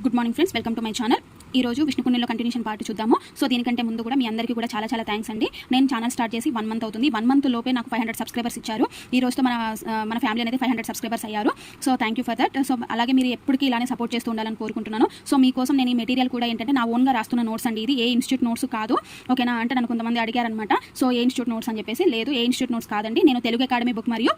Good morning friends welcome to my channel ఈ రోజు విష్ణుకుండంలో కంటిన్యూషన్ పార్ట్ చూద్దాము. సో దీనికంటే ముందు కూడా మీ అందరికీ కూడా చాలా చాలా థ్యాంక్స్ అండి. నేను ఛానల్ స్టార్ట్ చేసి వన్ మంత్ అవుతుంది. వన్ మంత్ లోపే నాకు ఫైవ్ హండ్రెడ్ సబ్స్క్రైబర్స్ ఇచ్చారు. ఈ రోజుతో మన మన ఫ్యామిలీ అనేది ఫైవ్ హండ్రెడ్ సబ్స్క్రైబర్స్ అయ్యారు. So thank you for that so అలాగే మీరు ఎప్పటికీ ఇలానే సపోర్ట్ చేస్తూ ఉండాలని కోరుకుంటున్నాను. సో మీకోసం నేను ఈ మెటీరియల్ కూడా ఏంటంటే నా ఓన్గా రాస్తున్న నోట్స్ అండి ఇది. ఏ ఇన్స్టిట్యూట్ నోట్స్ కాదు. ఓకేనా అంటే నన్ను కొంతమంది అడిగారనమాట సో ఏ ఇన్స్టిట్యూట్ నోట్స్ అని చెప్పేసి లేదు. ఏ ఇన్స్టిట్యూట్ నోట్స్ కాదండి. నేను తెలుగు అకాడమీ బుక్ మరియు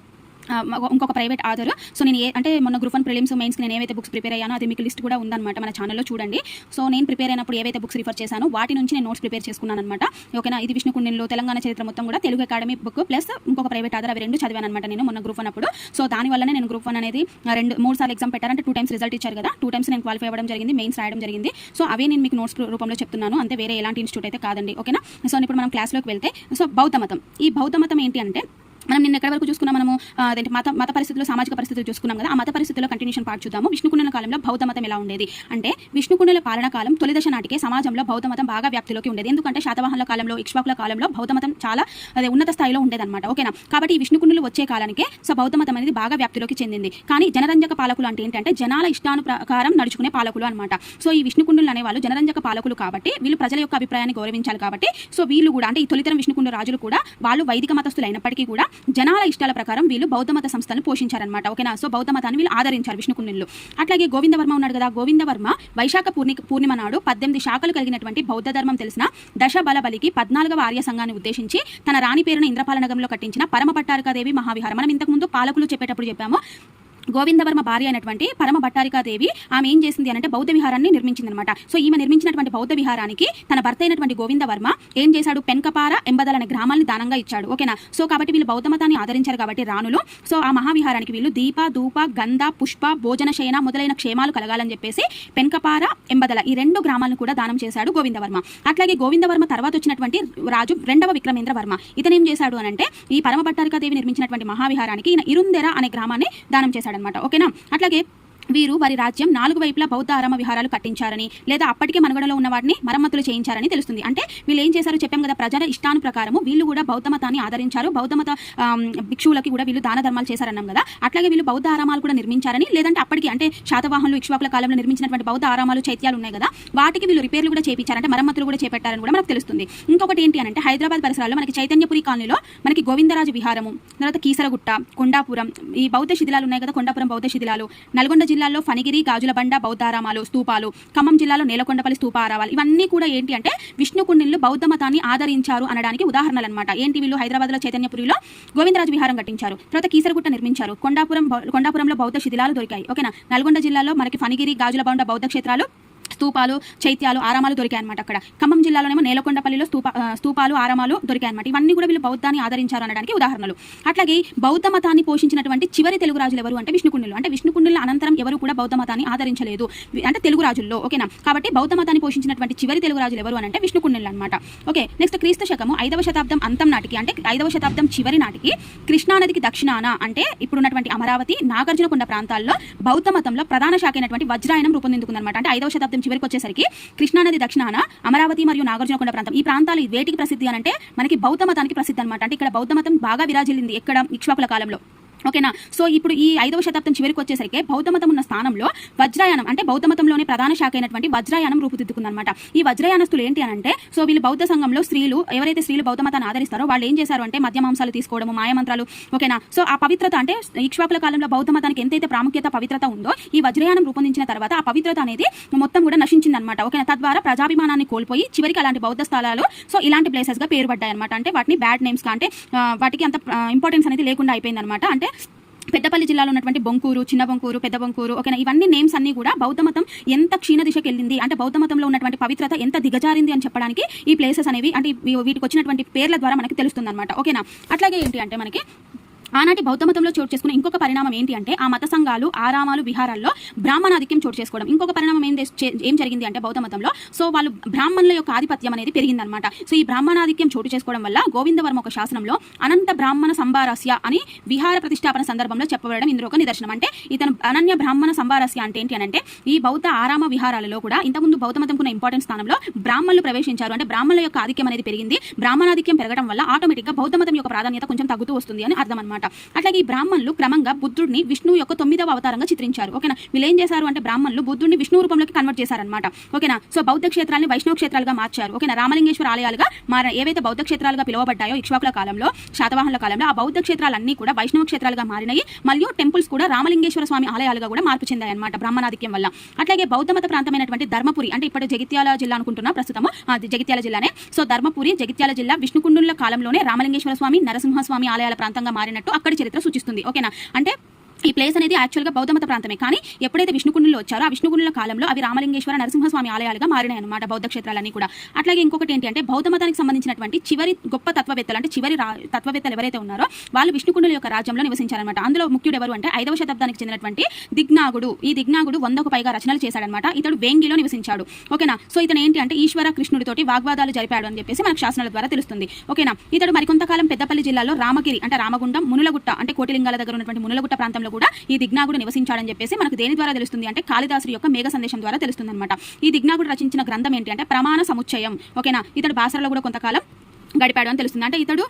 ఇంకొక ప్రైవేట్ ఆధార్ సో నేను ఏ అంటే మొన్న గ్రూప్ వన్ ప్రిలిమ్స్ మెయిన్స్కి నేను ఏవైతే బుక్స్ ప్రిపేర్ అయ్యానో అది మీకు లిస్ట్ కూడా ఉందన్నమాట మన ఛానల్లో చూడండి. సో నేను ప్రిపేర్ అయినప్పుడు ఏవైతే బుక్స్ రిఫర్ చేశానో వాటి నుంచి నేను నోట్స్ ప్రిపేర్ చేసుకున్నాను అనమాట ఓకేనా ఇది విష్ణుకుండంలో తెలంగాణ చరిత్ర మొత్తం కూడా తెలుగు అకాడమీ బుక్ ప్లస్ ఇంకొక ప్రైవేట్ ఆధార్ అవి రెండు చదివాను అనమాట నేను మొన్న గ్రూప్ వన్ అప్పుడు. సో దాని వల్లనే నేను గ్రూప్ వన్ అనేది రెండు మూడు సార్లు ఎగ్జామ్ పెట్టారంటే టూ టైమ్స్ రిజల్ట్ ఇచ్చారు కదా? టూ టైమ్స్ నేను క్వాలిఫై అవ్వడం జరిగింది మెయిన్స్ రాయడం జరిగింది. సో అవే నేను మీకు నోట్స్ రూపంలో చెప్తున్నాను. అంతే వేరే ఎలాంటి ఇన్స్టిట్యూట్ అయితే కాదండి. ఓకేనా సో ఇప్పుడు మనం క్లాస్లోకి వెళ్తే సో బౌద్ధ మతం ఈ బౌద్ధ మతం ఏంటి అంటే మనం నిన్న ఎక్కడి వరకు చూసుకున్నాం? మనము అదేంటి మత మత పరిస్థితులు సామాజిక పరిస్థితులు చూసుకున్నాం కదా ఆ మత పరిస్థితుల్లో కంటిన్యూషన్ పార్ట్ చూద్దాము. విష్ణుకుండల కాలంలో బౌద్ధ మతం ఎలా ఉండేది? అంటే విష్ణుకుండల పాలన కాలం తొలి దశ నాటికే సమాజంలో బౌద్ధ మతం బాగా వ్యాప్తిలోకి ఉండేది. ఎందుకంటే శాతవాహనుల కాలంలో ఇక్ష్వాకుల కాలంలో బౌద్ధ మతం చాలా అదే ఉన్నత స్థాయిలో ఉండేదన్నమాట. ఓకేనా? కాబట్టి ఈ విష్ణుకుండలు వచ్చే కాలానికే సో బౌద్ధ మతం అనేది బాగా వ్యాప్తిలోకి చెందింది. కానీ జనరంజక పాలకులు అంటే ఏంటంటే జనాల ఇష్టాను ప్రకారం నడుచుకునే పాలకులు అనమాట సో ఈ విష్ణుకుండులు అనేవాళ్ళు జనరంజక పాలకులు కాబట్టి వీళ్ళు ప్రజల యొక్క అభిప్రాయాన్ని గౌరవించాలి కాబట్టి సో వీళ్ళు కూడా అంటే ఈ తొలితరం విష్ణుకుండ రాజులు కూడా వాళ్ళు వైదిక మతస్థులు అయినప్పటికీ కూడా జనాల ఇష్టాల ప్రకారం వీళ్ళు బౌద్ధమత సంస్థను సంస్థలను పోషించారనమాట ఓకేనా? సో బౌద్ధ మతాన్ని వీళ్ళు ఆదరించారు విష్ణుకుండంలో అట్లాగే గోవిందవర్మ ఉన్నాడు కదా. గోవిందవర్మ వైశాఖ పూర్ణి పూర్ణిమ నాడు పద్దెనిమిది శాఖలు కలిగినటువంటి బౌద్ధ ధర్మం తెలిసిన దశ బలబలికి పద్నాలుగవ ఆర్య సంఘాన్ని ఉద్దేశించి తన రాణి పేరున ఇంద్రపాలనగంలో కట్టించిన పరమ పట్టారికాదేవి మహావిహారం. మనం ఇంతకుముందు పాలకులు చెప్పేటప్పుడు చెప్పాము గోవిందవర్మ భార్య అయినటువంటి పరమ భట్టారికాదేవి ఆమె ఏం చేసింది అంటే బౌద్ధ విహారాన్ని నిర్మించింది అనమాట సో ఈమె నిర్మించినటువంటి బౌద్ధ విహారానికి తన భర్త అయినటువంటి గోవిందవర్మ ఏం చేశాడు? పెన్కపార ఎంబదల అనే గ్రామాన్ని దానంగా ఇచ్చాడు. ఓకేనా? సో కాబట్టి వీళ్ళు బౌద్ధ మతాన్ని ఆదరించారు కాబట్టి రాణులు. సో ఆ మహావిహారానికి వీళ్ళు దీప ధూప గంధ పుష్ప భోజన శయన మొదలైన క్షేమాలు కలగాలని చెప్పేసి పెన్కపార ఎంబదల ఈ రెండు గ్రామాలను కూడా దానం చేశాడు గోవిందవర్మ. అట్లాగే గోవిందవర్మ తర్వాత వచ్చినటువంటి రాజు రెండవ విక్రమేంద్ర వర్మ ఇతనేం చేశాడు అని అంటే ఈ పరమ భట్టారికాదేవి నిర్మించినటువంటి మహావిహారానికి ఈయన ఇరుందెర అనే గ్రామాన్ని దానం చేశాడు. అనమాట ఓకేనా? అట్లాగే వీరు వారి రాజ్యం నాలుగు వైపులా బౌద్ధ ఆరామ విహారాలు కట్టించారని లేదా అప్పటికే మనుగడలో ఉన్న వాటిని మరమ్మతులు చేయించారని తెలుస్తుంది. అంటే వీళ్ళు ఏం చేశారు చెప్పాం కదా ప్రజల ఇష్టాను ప్రకారము వీళ్ళు కూడా బౌద్ధ మతాన్ని ఆదరించారు. బౌద్ధ మత భిక్షువులకి కూడా వీళ్ళు దాన ధర్మాలు చేశారన్నాం కదా. అట్లాగే వీళ్ళు బౌద్ధ ఆరామాలు కూడా నిర్మించారని లేదంటే అప్పటికి అంటే శాతవాహనులు ఇక్ష్వాకుల కాలంలో నిర్మించినటువంటి బౌద్ధ ఆరామాలు చైత్యాలు ఉన్నాయి కదా. వాటికి వీళ్ళు రిపేర్లు కూడా చేయించారంటే మరమ్మతులు కూడా చేపట్టారని కూడా మనకు తెలుస్తుంది. ఇంకొకటి ఏంటి అని అంటే హైదరాబాద్ పరిసరాల్లో మనకి చైతన్యపురి కాలనీలో మనకి గోవిందరాజు విహారము తర్వాత కీసరగుట్ట కొండాపురం. ఈ బౌద్ధ శిథిలాలు ఉన్నాయి కదా కొండాపురం బౌద్ధ శిథిలాలు. నల్గొండ జిల్లాలో ఫణిగిరి గాజులబండ బౌద్ధారామాలు స్తూపాలు ఖమ్మం జిల్లాలో నేలకొండపల్లి స్తూపారావాలు. ఇవన్నీ కూడా ఏంటి అంటే విష్ణుకుండిన్లు బౌద్ధ మతాన్ని ఆదరించారు అనడానికి ఉదాహరణలు అనమాట ఏంటి వీళ్ళు హైదరాబాద్లో చైతన్యపురిలో? గోవిందరాజు విహారం కట్టించారు. తర్వాత కీసరగుట్ట నిర్మించారు. కొండాపురం కొండాపురంలో బౌద్ధ శిథిలాలు దొరికాయి. ఓకేనా? నల్గొండ జిల్లాలో మనకి ఫణిగిరి గాజులబండ బౌద్ధ క్షేత్రాలు స్తూపాలు చైత్యాలు ఆరామాలు దొరికాయి అనమాట అక్కడ. ఖమ్మం జిల్లాలోనేమో నేలకొండపల్లిలో స్తూప స్థూపాలు స్తూపాలు ఆరామాలు దొరికాయి అనమాట ఇవన్నీ కూడా వీళ్ళు బౌద్ధాన్ని ఆదరించారు అనడానికి ఉదాహరణలు. అట్లాగే బౌద్ధ మతాన్ని పోషించినటువంటి చివరి తెలుగు రాజులు ఎవరు అంటే విష్ణుకుండులు. అంటే విష్ణుకుండుల అనంతరం ఎవరు కూడా బౌద్ధ మతాన్ని ఆదరించలేదు. అంటే తెలుగు రాజుల్లో ఓకేనా? కాబట్టి బౌద్ధ మతాన్ని పోషించినటువంటి చివరి తెలుగు రాజులు ఎవరు అని అంటే విష్ణుకుండులు అనమాట ఓకే నెక్స్ట్ క్రీస్తు శకము ఐదవ శతాబ్దం అంతం నాటికి అంటే ఐదవ శతాబ్దం చివరి నాటికి కృష్ణానదికి దక్షిణాన అంటే ఇప్పుడున్నటువంటి అమరావతి నాగార్జునకొండ ప్రాంతాల్లో బౌద్ధ మతంలో ప్రధాన శాఖ అయినటువంటి వజ్రాయనం రూపొందిందుకుందన్నమాట అంటే ఐదవ శతాబ్దం చివరికి వచ్చేసరికి కృష్ణానది దక్షిణాన అమరావతి మరియు నాగార్జునకొండ ప్రాంతం. ఈ ప్రాంతాలు వేటికి ప్రసిద్ధి అని అంటే మనకి బౌద్ధ మతానికి ప్రసిద్ధి అనమాట అంటే ఇక్కడ బౌద్ధ మతం బాగా విరాజిల్లింది ఎక్కడ? ఇక్ష్వాకుల కాలంలో. ఓకేనా? సో ఇప్పుడు ఈ ఐదవ శతాబ్దం చివరికి వచ్చేసరికి బౌద్ధమతం ఉన్న స్థానంలో వజ్రాయనం అంటే బౌద్ధమతంలోనే ప్రధాన శాఖ అయినటువంటి వజ్రాయనం రూపుదిద్దుకుందనమాట ఈ వజ్రయానస్తులు ఏంటి అని అంటే సో వీళ్ళు బౌద్ధ సంఘంలో స్త్రీలు ఎవరైతే స్త్రీలు బౌద్ధమతాన్ని ఆదరిస్తారో వాళ్ళు ఏం చేశారు అంటే మద్య మాంసాలు తీసుకోవడము మాయమంత్రాలు ఓకేనా? సో ఆ పవిత్రత అంటే ఇక్ష్వాకుల కాలంలో బౌద్ధమతానికి ఎంతైతే ప్రాముఖ్యత పవిత్రత ఉందో ఈ వజ్రయానం రూపొందించిన తర్వాత ఆ పవిత్రత అనేది మొత్తం కూడా నశించింది అనమాట ఓకేనా? తద్వారా ప్రజాభిమానాన్ని కోల్పోయి చివరికి అలాంటి బౌద్ధ స్థలాలు సో ఇలాంటి ప్లేసెస్గా పేరు పడ్డాయి అనమాట అంటే వాటిని బ్యాడ్ నేమ్స్గా అంటే వాటికి అంత ఇంపార్టెన్స్ అనేది లేకుండా అయిపోయిందనమాట అంటే పెద్దపల్లి జిల్లాలో ఉన్నటువంటి బొంకూరు చిన్న బొంకూరు పెద్ద బొంకూరు ఓకేనా? ఇవన్నీ నేమ్స్ అన్ని కూడా బౌద్ధ మతం ఎంత క్షీణ దిశకి వెళ్ళింది అంటే బౌద్ధ మతంలో ఉన్నటువంటి పవిత్రత ఎంత దిగజారింది అని చెప్పడానికి ఈ ప్లేసెస్ అనేవి అంటే వీటికి వచ్చినటువంటి పేర్ల ద్వారా మనకి తెలుస్తుంది అనమాట ఓకేనా? అట్లాగే ఏంటి అంటే మనకి ఆనాటి బౌద్ధ మతంలో చోటు చేసుకున్న ఇంకొక పరిణామం ఏంటి అంటే ఆ మత సంఘాలు ఆరామాలు విహారాల్లో బ్రాహ్మణాధిక్యం చోటు చేసుకోవడం. ఇంకొక పరిణామం ఏం ఏం జరిగింది అంటే బౌద్ధ మతంలో? సో వాళ్ళు బ్రాహ్మణుల యొక్క ఆధిపత్యం అనేది పెరిగిందనమాట సో ఈ బ్రాహ్మణాధిక్యం చోటు చేసుకోవడం వల్ల గోవిందవర్మ ఒక శాసనంలో అనంత బ్రాహ్మణ సంభారస్య అని విహార ప్రతిష్టాపన సందర్భంలో చెప్పబడడం ఇందులో ఒక నిదర్శనం. అంటే ఇతను అనన్య బ్రాహ్మణ సంభారస్య అంటే ఏంటి అంటే ఈ బౌద్ధ ఆరామ విహారాలలో కూడా ఇంతకుముందు బౌద్ధ మతంకున్న ఇంపార్టెంట్ స్థానంలో బ్రాహ్మణులు ప్రవేశించారు. అంటే బ్రాహ్మణుల యొక్క ఆధిక్యం అనేది పెరిగింది. బ్రాహ్మణాధిక్యం పెరగడం వల్ల ఆటోమేటిక్గా బౌద్ధ మతం యొక్క ప్రాధాన్యత కొంచెం తగ్గుతూ వస్తుంది అని అర్థం అనమాట అనమాట అట్లాగే ఈ బ్రాహ్మణులు క్రమంగా బుద్ధుడిని విష్ణువు యొక్క తొమ్మిదవ అవతారంగా చిత్రించారు. ఓకేనా? వీళ్ళు ఏం చేశారు అంటే బ్రాహ్మణులు బుద్ధుడిని విష్ణు రూపంలోకి కన్వర్ట్ చేశారనమాట ఓకేనా? సో బౌద్ధ క్షేత్రాన్ని వైష్ణవ క్షేత్రాలుగా మార్చారు. ఓకేనా? రామలింగేశ్వర ఆలయాలుగా మార ఏవైతే బౌద్ధ క్షేత్రాలుగా పిలువబడ్డాయో ఇక్ష్వాకుల కాలంలో శాతవాహనుల కాలంలో ఆ బౌద్ధ క్షేత్రాలన్నీ కూడా వైష్ణవ క్షేత్రాలుగా మారినాయి. మరియు టెంపుల్స్ కూడా రామలింగేశ్వర స్వామి ఆలయాలుగా కూడా మార్పు చెందాయన్నమాట బ్రాహ్మణాధిక్యం వల్ల. అట్లాగే బౌద్ధ మత ప్రాంతమైనటువంటి ధర్మపురి అంటే ఇప్పుడు జగిత్యాల జిల్లా అనుకుంటున్నా ప్రస్తుతం అది జగిత్యాల జిల్లానే. సో ధర్మపురి జగిత్యాల జిల్లా విష్ణుకుండుల కాలంలోనే రామలింగేశ్వర స్వామి నరసింహస్వామి ఆలయాల ప్రాంతంగా మారినట్టు అక్కడి చరిత్ర సూచిస్తుంది. ఓకేనా? అంటే ఈ ప్లేస్ అనేది యాక్చువల్గా బౌద్ధ మత ప్రాంతమే. కానీ ఎప్పుడైతే విష్ణుకుండులు వచ్చారో ఆ విష్ణుకుండుల కాలంలో అవి రామలింగేశ్వర నరసింహస్వామి ఆలయాలుగా మారినాయి అనమాట బౌద్ధ క్షేత్రాలన్నీ కూడా. అట్లాగే ఇంకొకటి ఏంటి అంటే బౌద్ధ మతానికి సంబంధించినటువంటి చివరి గొప్ప తత్వవేత్తలు అంటే చివరి తత్వవేత్తలు ఎవరైతే ఉన్నారో వాళ్ళు విష్ణుకుండుల యొక్క రాజ్యంలో నివసించారనమాట అందులో ముఖ్యుడు ఎవరు అంటే ఐదవ శతాబ్దానికి చెందినటువంటి దిగ్నాగుడు. ఈ దిగ్నాగుడు వందకు పైగా రచనలు చేశాడనమాట ఇతడు వేంగిలో నివసించాడు. ఓకేనా? సో ఇతను ఏంటి అంటే ఈశ్వర కృష్ణుడితోటి వాగ్వాదాలు జరిపాడు అని చెప్పేసి మనకు శాసనాల ద్వారా తెలుస్తుంది. ఓకేనా? ఇతడు మరికొంతకాలం పెద్దపల్లి జిల్లాలో రామగిరి అంటే రామగుండం మునులగుట్ట అంటే కోటిలింగాల దగ్గర ఉన్నటువంటి మునులగుట్ట ప్రాంతంలో కూడా ఈ దిగ్నాగుడు నివసించాడని చెప్పేసి మనకు దేని ద్వారా తెలుస్తుంది అంటే కాళిదాసు యొక్క మేఘ సందేశం ద్వారా తెలుస్తుంది అనమాట ఈ దిగ్నాగుడు రచించిన గ్రంథం ఏంటి అంటే ప్రమాణ సముచ్చయం. ఓకేనా? ఇతడు బాసరలో కూడా కొంతకాలం గడిపాడు అని తెలుస్తుంది. అంటే ఇతడు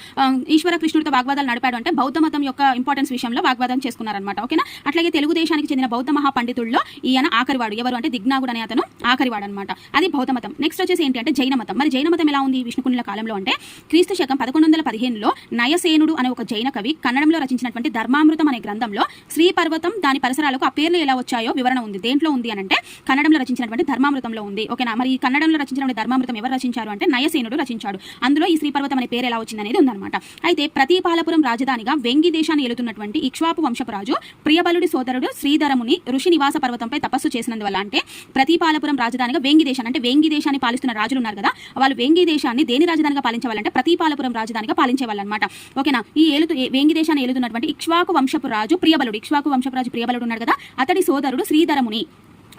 ఈశ్వర కృష్ణుడితో వాగ్వాదాలు నడిపాడు అంటే బౌద్ధ మతం యొక్క ఇంపార్టెన్స్ విషయంలో వాగ్వాదం చేసుకున్నారనమాట ఓకేనా? అట్లాగే తెలుగు దేశానికి చెందిన బౌద్ధ మహాపండితుల్లో ఈయన ఆఖరివాడు. ఎవరు అంటే దిగ్నాగుడు అనే అతను ఆఖరివాడు అనమాట అది బౌద్ధ మతం. నెక్స్ట్ వచ్చేసి ఏంటి అంటే జైన మతం. మరి జైన మతం ఎలా ఉంది విష్ణుకుండుల కాలంలో అంటే క్రీస్తు శకం పదకొండు వందల పదిహేనులో నయసేనుడు అనే ఒక జైన కవి కన్నడంలో రచించినటువంటి ధర్మామృతం అనే గ్రంథంలో శ్రీ పర్వతం దాని పరిసరాలకు ఆ పేర్లు ఎలా వచ్చాయో వివరణ ఉంది. దేంట్లో ఉంది అని అంటే కన్నడంలో రచించినటువంటి ధర్మామృతంలో ఉంది. ఓకేనా? మరి ఈ కన్నడంలో రచించినటువంటి ధర్మామృతం ఎవరు రచించారు అంటే నయసేనుడు రచించాడు. అందులో ఈ పర్వతం అనే పేరు ఎలా వచ్చింది అనేది ఉందన్నమాట. అయితే ప్రతిపాలపురం రాజధానిగా వెంగి దేశాన్ని ఎలుతున్నటువంటి ఇక్ష్వాపు వంశపు రాజు ప్రియబలుడి సోదరుడు శ్రీధరముని ఋషి నివాస పర్వతంపై తపస్సు చేసినందువల్ల అంటే ప్రతిపాలపురం రాజధానిగా వెంగి దేశాన్ని అంటే వెంగి దేశాన్ని పాలిస్తున్న రాజులు ఉన్నారు కదా వాళ్ళు వెంగి దేశాన్ని దేని రాజధానిగా పాలించేవాళ్ళంటే ప్రతిపాలపురం రాజధానిగా పాలించేవాళ్ళు అనమాట ఓకేనా? ఈ ఏలుతు వెంగి దేశాన్ని ఏలుతున్నటువంటి ఇక్ష్వాకు వంశపు రాజు ప్రియబలుడు ఇక్ష్వాకు వంశపు రాజు ప్రియబలుడు ఉన్నాడు కదా అతడి సోదరుడు శ్రీధరముని.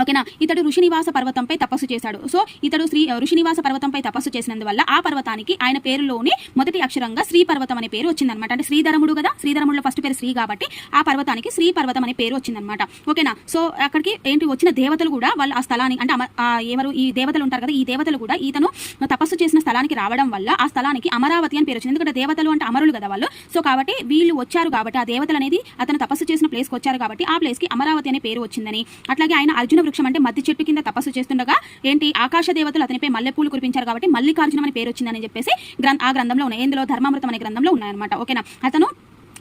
ఓకేనా? ఇతడు ఋషినివాస పర్వతంపై తపస్సు చేశాడు. సో ఇతడు శ్రీ ఋషినివాస పర్వతంపై తపస్సు చేసినందువల్ల ఆ పర్వతానికి ఆయన పేరులోని మొదటి అక్షరంగా శ్రీ పర్వతం అనే పేరు వచ్చిందనమాట అంటే శ్రీధరముడు కదా? శ్రీధరముడిలో ఫస్ట్ పేరు శ్రీ కాబట్టి ఆ పర్వతానికి శ్రీ పర్వతం అనే పేరు వచ్చిందనమాట ఓకేనా? సో అక్కడికి ఏంటి? వచ్చిన దేవతలు కూడా వాళ్ళు ఆ స్థలానికి అంటే ఎవరు ఈ దేవతలు ఉంటారు కదా ఈ దేవతలు కూడా ఈతను తపస్సు చేసిన స్థలానికి రావడం వల్ల ఆ స్థలానికి అమరావతి అని పేరు వచ్చింది. ఎందుకంటే దేవతలు అంటే అమరులు కదా వాళ్ళు. సో కాబట్టి వీళ్ళు వచ్చారు కాబట్టి ఆ దేవతలు అనేది అతను తపస్సు చేసిన ప్లేస్కి వచ్చారు కాబట్టి ఆ ప్లేస్కి అమరావతి అనే పేరు వచ్చిందని. అట్లాగే ఆయన అర్జున వృక్షం అంటే మద్ది చెట్టు కింద తపస్సు చేస్తుండగా ఏంటి ఆకాశ దేవతలు అతనిపై మల్లెపూలు కురిపించారు కాబట్టి మల్లికార్జునం అని పేరు వచ్చిందని చెప్పేసి ఆ గ్రంథంలో ఉన్నాయి. ఇందులో ధర్మామృతం అనే గ్రంథంలో ఉన్నాయన్నమాట. ఓకేనా? అతను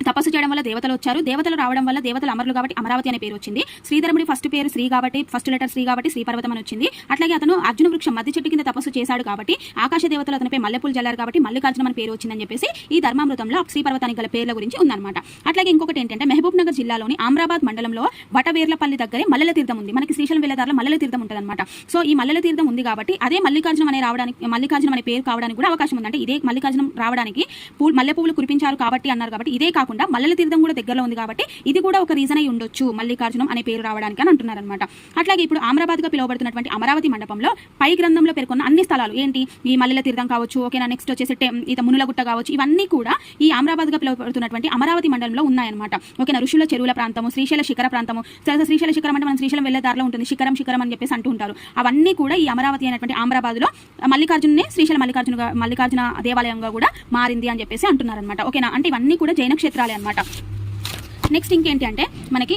తపస్సు చేయడం వల్ల దేవతలు వచ్చారు. దేవతలు రావడం వల్ల దేవతలు అమరులు కాబట్టి అమరావతి అనే పేరు వచ్చింది. శ్రీధరముడి ఫస్ట్ పేరు శ్రీ కాబట్టి ఫస్ట్ లెటర్ శ్రీ కాబట్టి శ్రీపర్వతం అని వచ్చింది. అట్లాగే అతను అర్జున వృక్షం మధ్య చెట్టు కింద తపస్సు చేశాడు కాబట్టి ఆకాశ దేవతలు అతనిపై మల్లెపూలు జల్లారు కాబట్టి మల్లికార్జునం అని పేరు వచ్చిందని చెప్పేసి ఈ ధర్మామృతంలో శ్రీపర్వతానికి గల పేర్ల గురించి ఉందన్నమాట. అట్లాగే ఇంకొకటి ఏంటంటే మహబూబ్ నగర్ జిల్లాలోని ఆమ్రాబాద్ మండలంలో వటవేర్లపల్లి దగ్గరే మల్లెల తీర్థం ఉంది. మనకి శ్రీశైలం వెళ్ళేదారిలో మల్లెల తీర్థం ఉంటుంది అనమాట సో ఈ మల్లెల తీర్థం ఉంది కాబట్టి అదే మల్లికార్జునం అనే రావడానికి మల్లికార్జునం అనే పేరు కావడానికి కూడా అవకాశం ఉందంటే ఇదే మల్లికార్జునం రావడానికి పూ మల్లె పువ్వులు కురిపించారు కాబట్టి అన్నారు కాబట్టి ఇదే కాకుండా మల్లెల తీర్థం కూడా దగ్గరలో ఉంది కాబట్టి ఇది కూడా ఒక రీజన్ అయి ఉండొచ్చు మల్లికార్జునం అనే పేరు రావడానికి అని అంటున్నారనమాట అట్లాగే ఇప్పుడు ఆమ్రాబాద్గా పిలువబడుతున్నటువంటి అమరావతి మండపంలో పై గ్రంథంలో పేర్కొన్న అన్ని స్థలాలు ఏంటి? ఈ మల్లెల తీర్థం కావచ్చు ఓకేనా నెక్స్ట్ వచ్చేసి ఇత మునులగుట్ట కావచ్చు ఇవన్నీ కూడా ఈ ఆమ్రాబాద్గా పిలువబడుతున్నటువంటి అమరావతి మండలంలో ఉన్నాయన్నమాట. ఓకేనా ఋషుల చెరువుల ప్రాంతము శ్రీశైల శిఖర ప్రాంతము శ్రీశైల శిఖరం అంటే మనం శ్రీశైలం వెళ్ళే దారిలో ఉంటుంది శిఖరం శిఖరం అని చెప్పేసి అంటూ ఉంటారు. అవన్నీ కూడా ఈ అమరావతి అనేటువంటి ఆమ్రాబాద్లో మల్లికార్జునే శ్రీశైల మల్లికార్జున మల్లికార్జున దేవాలయంగా కూడా మారింది అని చెప్పేసి అంటున్నారనమాట ఓకేనా అంటే ఇవన్నీ కూడా జైన క్షేత్రం క్షేత్రాలే అనమాట నెక్స్ట్ ఇంకేంటి అంటే మనకి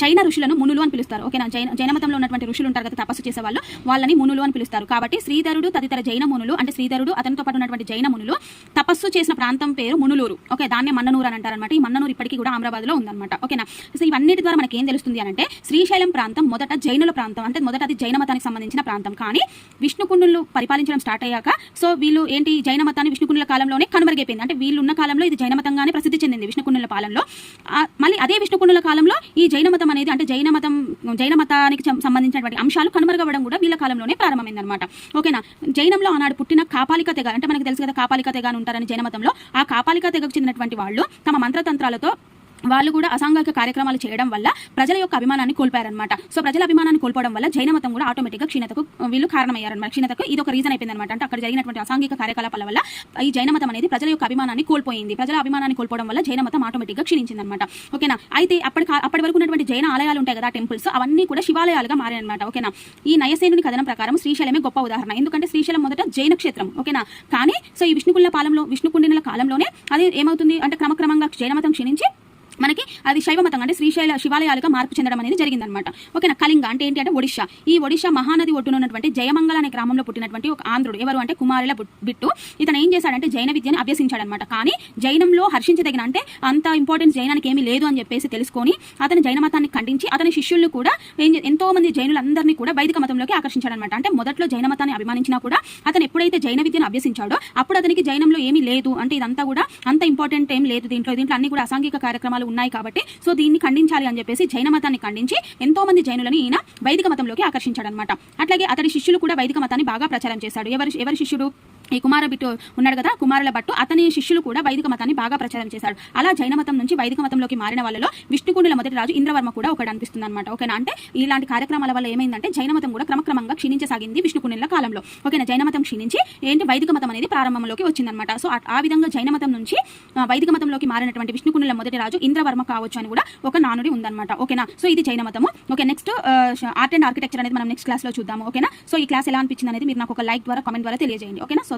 జైన ఋషులను మునులు అని పిలుస్తారు. ఓకేనా? జైన జైన మతంలో ఉన్నటువంటి ఋషులు ఉంటారు కదా తపస్సు చేసే వాళ్ళు వాళ్ళని మునులు అని పిలుస్తారు. కాబట్టి శ్రీధరుడు తదితర జైన మునులు అంటే శ్రీధరుడు అతనితో పాటు ఉన్నటువంటి జైన మునులు తపస్సు చేసిన ప్రాంతం పేరు మునులూరు. ఓకే దాన్ని మన్ననూరు అని అంటారనమాట ఈ మన్ననూరు ఇప్పటికీ కూడా అమరాబాద్లో ఉందన్నమాట. ఓకేనా? సో ఇవన్నిటి ద్వారా మనకి ఏం తెలుస్తుంది అంటే శ్రీశైలం ప్రాంతం మొదట జైనుల ప్రాంతం అంటే మొదట అది జైన మతానికి సంబంధించిన ప్రాంతం. కానీ విష్ణుకుండులు పరిపాలించడం స్టార్ట్ అయ్యాక సో వీళ్ళు ఏంటి జైన మతాన్ని విష్ణుకుండుల కాలంలోనే కనుమరుగైపోయింది. అంటే వీళ్ళు ఉన్న కాలంలో ఇది జైన మతంగానే ప్రసిద్ధి చెందింది విష్ణుకుండుల పాలనలో. మళ్ళీ అదే విష్ణుకుండుల కాలంలో ఈ జైన మతం అనేది అంటే జైన మతం జైన మతానికి సంబంధించినటువంటి అంశాలు కనుమరుగవ్వడం కూడా వీళ్ళ కాలంలోనే ప్రారంభమైంది అనమాట ఓకేనా? జైనంలో ఆనాడు పుట్టిన కాపాలిక తెగ అంటే మనకు తెలుసు కదా కాపాలిక తెగ అని ఉంటారని జైన మతంలో ఆ కాపాలిక తెగకు చెందినటువంటి వాళ్ళు తమ మంత్రతంత్రాలతో వాళ్ళు కూడా అసాంఘిక కార్యక్రమాలు చేయడం వల్ల ప్రజల యొక్క అభిమానాన్ని కోల్పోయారనమాట సో ప్రజల అభిమానాన్ని కోల్పోవడం వల్ల జైన మతం కూడా ఆటోమేటిక్గా క్షీణతకు వీళ్ళు కారణమయ్యారనమాట క్షీణతకు ఇది ఒక రీజన్ అయిపోయింది అనమాట అంటే అక్కడ జరిగినటువంటి అసాంఘిక కార్యకలాపాల వల్ల ఈ జైన మతం అనేది ప్రజల యొక్క అభిమానాన్ని కోల్పోయింది. ప్రజల అభిమానాన్ని కోల్పోవడం వల్ల జైన మతం ఆటోమేటిక్గా క్షీణించింది అనమాట ఓకేనా? అయితే అప్పటి అప్పటి వరకు ఉన్నటువంటి జైన ఆలయాలు ఉంటాయి కదా టెంపుల్స్ అవన్నీ కూడా శివాలయాలుగా మారాయనమాట ఓకేనా? ఈ నయసేనుని కథనం ప్రకారం శ్రీశైలమే గొప్ప ఉదాహరణ. ఎందుకంటే శ్రీశైలం మొదట జైన క్షేత్రం. ఓకేనా? కానీ సో ఈ విష్ణుకుల పాలంలో విష్ణుకుండినల కాలంలోనే అది ఏమవుతుంది? అంటే క్రమక్రమంగా జైన మతం క్షీణించి మనకి అది శైవ మతం అంటే శ్రీశైల శివాలయాలుగా మార్పు చెందడం అనేది జరిగిందనమాట. ఓకేనా? కళింగ అంటే ఏంటి అంటే ఒడిశా. ఈ ఒడిశా మహానది ఒడ్డున ఉన్నటువంటి జయమంగళ అనే గ్రామంలో పుట్టినటువంటి ఒక ఆంధ్రుడు. ఎవరు అంటే కుమారుల బిట్టు. ఇతను ఏం చేశాడంటే జైన విద్యను అభ్యసించాడనమాట. కానీ జైనంలో హర్షించదగిన అంటే అంత ఇంపార్టెన్స్ జైనానికి ఏమీ లేదు అని చెప్పేసి తెలుసుకొని అతను జైన మతాన్ని ఖండించి అతని శిష్యులను కూడా ఎంతో మంది జైనులందరినీ కూడా వైదిక మతంలోకి ఆకర్షించాడనమాట. అంటే మొదట్లో జైన మతాన్ని అభిమానించినా కూడా అతను ఎప్పుడైతే జైన విద్యను అభ్యసించాడో అప్పుడు అతనికి జైనంలో ఏమీ లేదు. అంటే ఇదంతా కూడా అంత ఇంపార్టెంట్ ఏం లేదు దీంట్లో. దీంట్లో అన్ని కూడా అసాంఘిక కార్యక్రమాలు ఉన్నాయి కాబట్టి సో దీన్ని ఖండించాలి అని చెప్పేసి జైన మతాన్ని ఖండించి ఎంతో మంది జైనులను ఈయన వైదిక మతంలోకి ఆకర్షించాడనమాట. అట్లాగే అతడి శిష్యులు కూడా వైదిక మతాన్ని బాగా ప్రచారం చేశాడు. ఎవరి ఎవరి శిష్యుడు? ఈ కుమార బిట్టు ఉన్నాడు కదా కుమారుల భట్టు అతని శిష్యులు కూడా వైదిక మతాన్ని బాగా ప్రచారం చేశాడు అలా జైన మతం నుంచి వైదిక మతంలోకి మారిన వాళ్ళలో విష్ణుకుండుల మొదటి రాజు ఇంద్రవర్మ కూడా ఒకటి అనిపిస్తుంది అనమాట ఓకేనా? అంటే ఇలాంటి కార్యక్రమాల వల్ల ఏమైందంటే జైన మతం కూడా క్రమక్రమంగా క్షీణించసాగింది విష్ణుకుండుల కాలంలో. ఓకేనా? జైన మతం క్షీణించి ఏంటి? వైదిక మతం అనేది ప్రారంభంలోకి వచ్చిందనమాట సో ఆ- విధంగా జైన మతం నుంచి వైదిక మతంలోకి మారినటువంటి విష్ణుకుండుల మొదటి రాజు ఇంద్రవర్మ కావచ్చు అని కూడా ఒక నానుడి ఉందన్నమాట. ఓకేనా? సో ఇది జైన మతము. Okay next art and architecture అనేది మనం నెక్స్ట్ క్లాస్లో చూద్దాము. ఓకేనా? సో ఈ క్లాస్ ఎలా అనిపించింది అనేది మీరు నాకు ఒక లైక్ ద్వారా కామెంట్ ద్వారా తెలియజేయండి. ఓకేనా? So